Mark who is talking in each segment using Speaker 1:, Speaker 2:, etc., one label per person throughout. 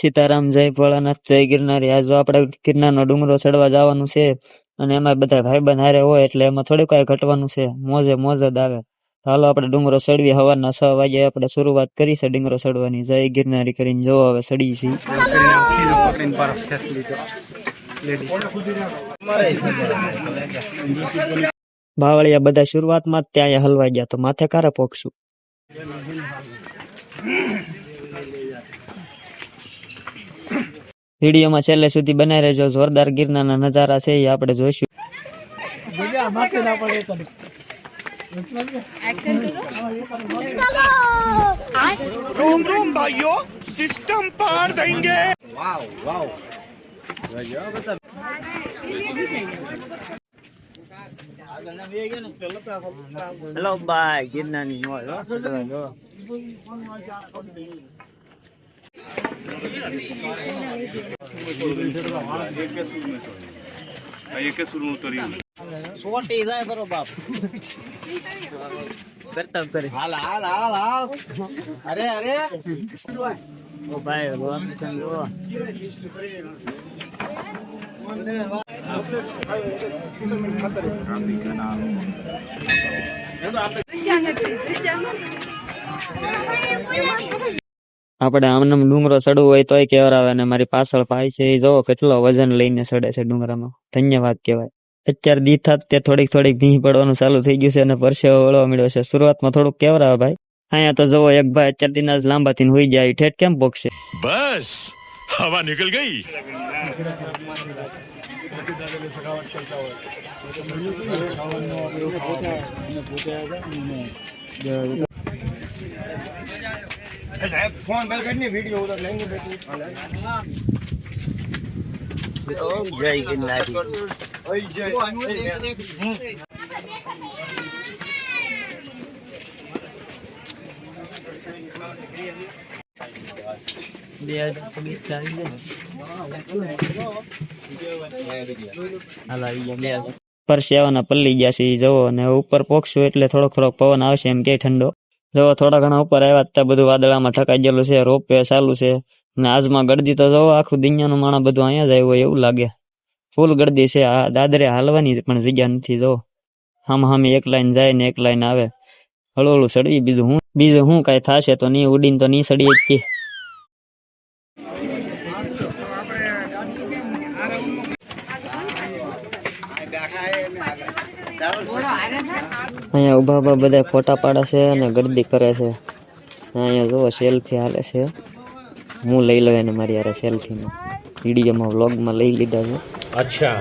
Speaker 1: સીતારામ જય ભોળાનાથ જય ગિરનારી. આજ આપણે ગિરનારનો ડુંગરો ચડવા જવાનું છે અને એમાં બધા ભાઈબંધ હારે હોય એટલે એમાં થોડું કાંઈ ઘટવાનું છે. મોજે મોજ જ આવે. હાલો આપણે ડુંગરો ચડવી. સવારના છ વાગે આપણે શરૂઆત કરી છે ડુંગરો ચડવાની. જય ગિરનારી કરીને જો હવે ચડી છીએ. ભાવળિયા બધા શરૂઆતમાં જ ત્યાં હલવાઈ ગયા. તો માથે કારે પોકશું? વિડીયોમાં છેલ્લે સુધી બનાવી રહેજો. જોરદાર ગિરનારના નજારા છે એ આપણે જોઈશું.
Speaker 2: રૂમ રૂમ ભાઈઓ સિસ્ટમ પાર દેંગે વાવ વાવ
Speaker 1: હેલો બાય ગિરનારની નો જો
Speaker 3: સોટી જાય બરો બાપ
Speaker 1: કરતા કરે
Speaker 3: હાલ હાલ હાલ હાલ અરે અરે
Speaker 1: ઓ ભાઈ રોમ ચંદો આપણે આપણે આમનામ ડુંગરો ચડવું હોય તોય કેવર આવે અને મારી પાછળ પાય છે, એ જોવો કેટલો વજન લઈને ચડે છે ડુંગરામાં ધન્યવાદ કહેવાય. અત્યારે દી તે થોડીક થોડીક ભીહ પડવાનું ચાલુ થઈ ગયું છે અને પરસેવો વળવા મળ્યો છે. શરૂઆતમાં થોડુંક કેવર આવે ભાઈ. અહીંયા તો જોવો એક ભાઈ અત્યાર દિના જ લાંબા થી હોઈ જાય ઠેઠ કેમ પોકશે
Speaker 2: બસ. હવા નીકળ ગઈ.
Speaker 4: ફોન બંધ કરીને વીડિયો ઉતાર લઈને બેઠી
Speaker 3: જય ગિરનારી
Speaker 4: ઓય જય
Speaker 1: બે હજાર પગીચ આવી જાય હાલ આવી ગયા બે હજાર. પરસેવાના પલ્લી ગયા છે જવો અને ઉપર પોકશું એટલે થોડોક થોડોક પવન આવશે એમ કે ઠંડો જવો થોડા ઘણા ઉપર આવ્યા ત્યાં બધું વાદળામાં ઠકાઈ ગયેલું છે, રોપ વે ચાલુ છે. ને આજમાં ગળદી તો જવો આખું દુનિયાનું માણસ બધું અહીંયા જ આવ્યું હોય એવું લાગે. ફૂલ ગળદી છે, આ દાદરે હાલવાની પણ જગ્યા નથી, જો. આમ હામે એક લાઈન જાય ને એક લાઈન આવે. હળુ હળુ સડવી બીજું હું બીજું હું કાંઈ થશે તો નહીં ઉડીને તો નહીં સડીએ જ કે અહીંયા ઊભા ઊભા બધા ફોટા પાડે છે અને ગરદી કરે છે. અહીંયા જુઓ સેલ્ફી હાલે છે. હું લઈ લઉં એને મારી યાર સેલ્ફીમાં વિડીયોમાં વ્લોગમાં લઈ લીધા છે.
Speaker 5: અચ્છા.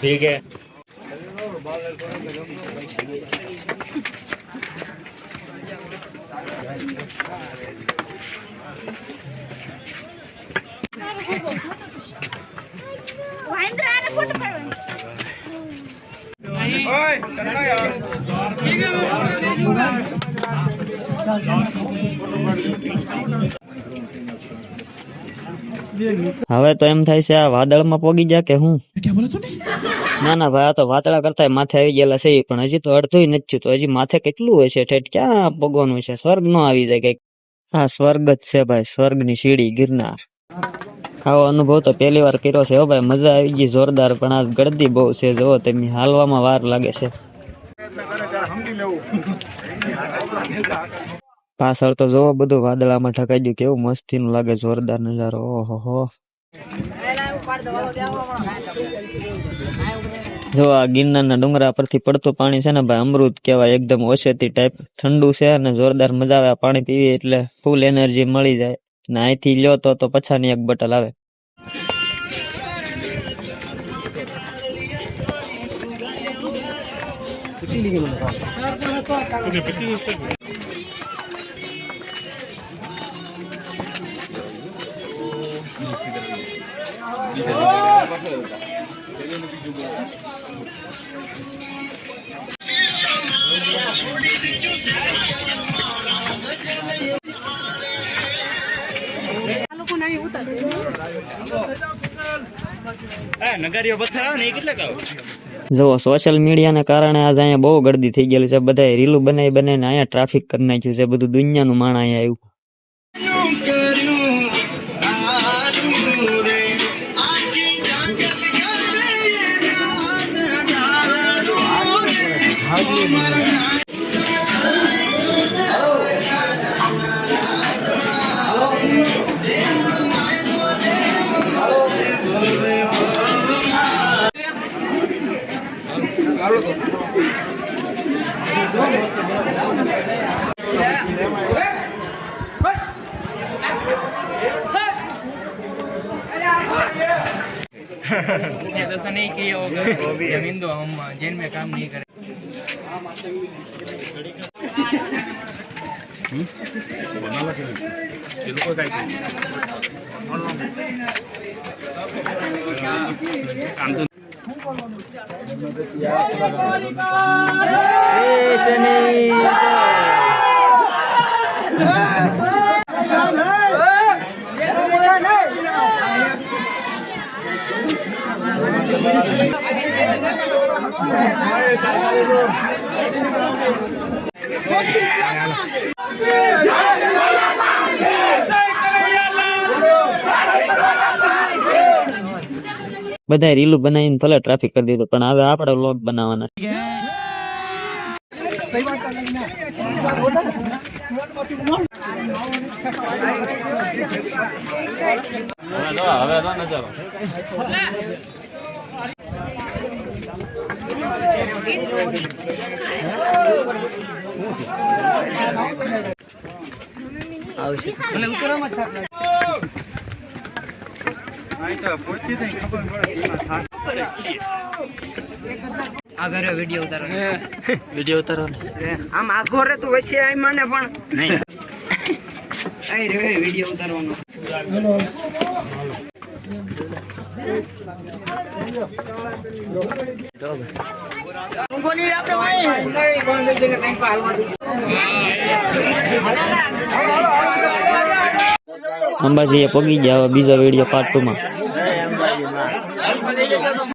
Speaker 5: ઠીક
Speaker 4: હે. Thank you.
Speaker 1: હવે તો એમ થાય છે આ વાદળમાં પોગી જા કે હું? ના? ના ભાઈ આ તો વાતળા કરતા માથે આવી ગયેલા છે પણ હજી તો અડધું નથી થયું. તો હજી માથે કેટલું હોય છે ઠેઠ? ક્યાં પગવાનું છે? સ્વર્ગ નો આવી જાય કંઈક. હા સ્વર્ગ જ છે ભાઈ સ્વર્ગની સીડી ગિરનાર. આવો અનુભવ તો પહેલી વાર કર્યો છે હો ભાઈ મજા આવી ગઈ જોરદાર પણ આ ગળદી બહુ છે. જો તમે હાલવામાં વાર લાગે છે. પાછળ તો જોવો, બધું વાદળામાં ઠકાઈ ગયું. કેવું મસ્તીનું લાગે જોરદાર નજારો. ઓહો હો. જો આ ગિરનારના ડુંગરા પરથી પડતું પાણી છે ને ભાઈ, અમૃત કહેવાય, એકદમ ઓછેતી ટાઈપ ઠંડુ છે અને જોરદાર મજા આવે. પાણી પીવી એટલે ફૂલ એનર્જી મળી જાય. ને અહીંથી લ્યો તો તો પછાની એક બોટલ આવે. નગારીઓ બસ આવે ને એ કેટલા કાવ જુઓ સોશિયલ મીડિયાને કારણે આજે અહીંયા બહુ ગળદી થઈ ગયેલી છે. બધાએ રીલું બનાવી બનાવીને અહીંયા ટ્રાફિક કરી નાખ્યું છે. બધું દુનિયાનું માણ અહીંયા આવ્યું.
Speaker 6: Thank you. उसने नहीं किया होगा जमीन दो हम जेल में काम नहीं करे
Speaker 1: શનિ બધા રીલું બનાવીને ભલે ટ્રાફિક કરી દીધું પણ હવે આપણે લોક બનાવવાના છે.
Speaker 6: આગળ વીડિયો ઉતારો
Speaker 1: વીડિયો ઉતારો
Speaker 6: આમ આખો રે તું વચ્ચે આઈ મને પણ. નહીં. આઈ રે વીડિયો ઉતારવાનો.
Speaker 1: અંબાજી એ પગી ગયા બીજા વીડિયો પાર્ટ ટુ માં.